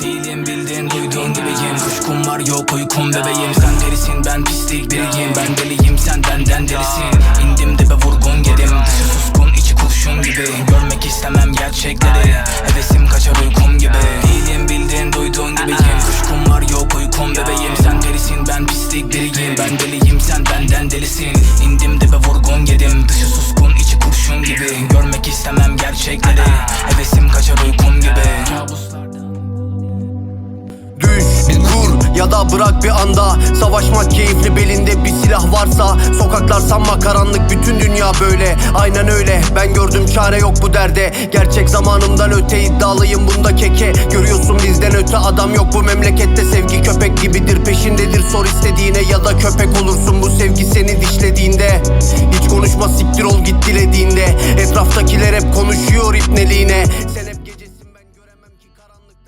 Değilim bildiğin duyduğun gibiyim. Kuşkum var yok uykum bebeğim. Sen delisin ben pislik biriyim. Ben deliyim sen benden delisin. İndim dibe vurgun yedim. Dışı suskun içi kurşun gibi. Görmek istemem gerçekleri. Hevesim kaçar uykum gibi. Değilim bildiğin duyduğun gibiyim. Kuşkum var yok uykum bebeğim. Sen delisin ben pislik biriyim. Ben deliyim sen benden delisin. İndim dibe vurgun yedim. Dışı suskun içi kurşun gibi. Görmek istemem gerçekleri. Hevesim kaçar uykum gibi. Düş, ya da bırak bir anda. Savaşmak keyifli belinde bir silah varsa. Sokaklar sanma karanlık bütün dünya böyle. Aynen öyle ben gördüm çare yok bu derde. Gerçek zamanımdan öte iddialıyım bunda keke. Görüyorsun bizden öte adam yok bu memlekette. Sevgi köpek gibidir peşindedir. Sor istediğine Ya da köpek olursun. Bu sevgi seni dişlediğinde Hiç konuşma siktir ol git dilediğinde. Etraftakiler hep konuşuyor ipneliğine. Sen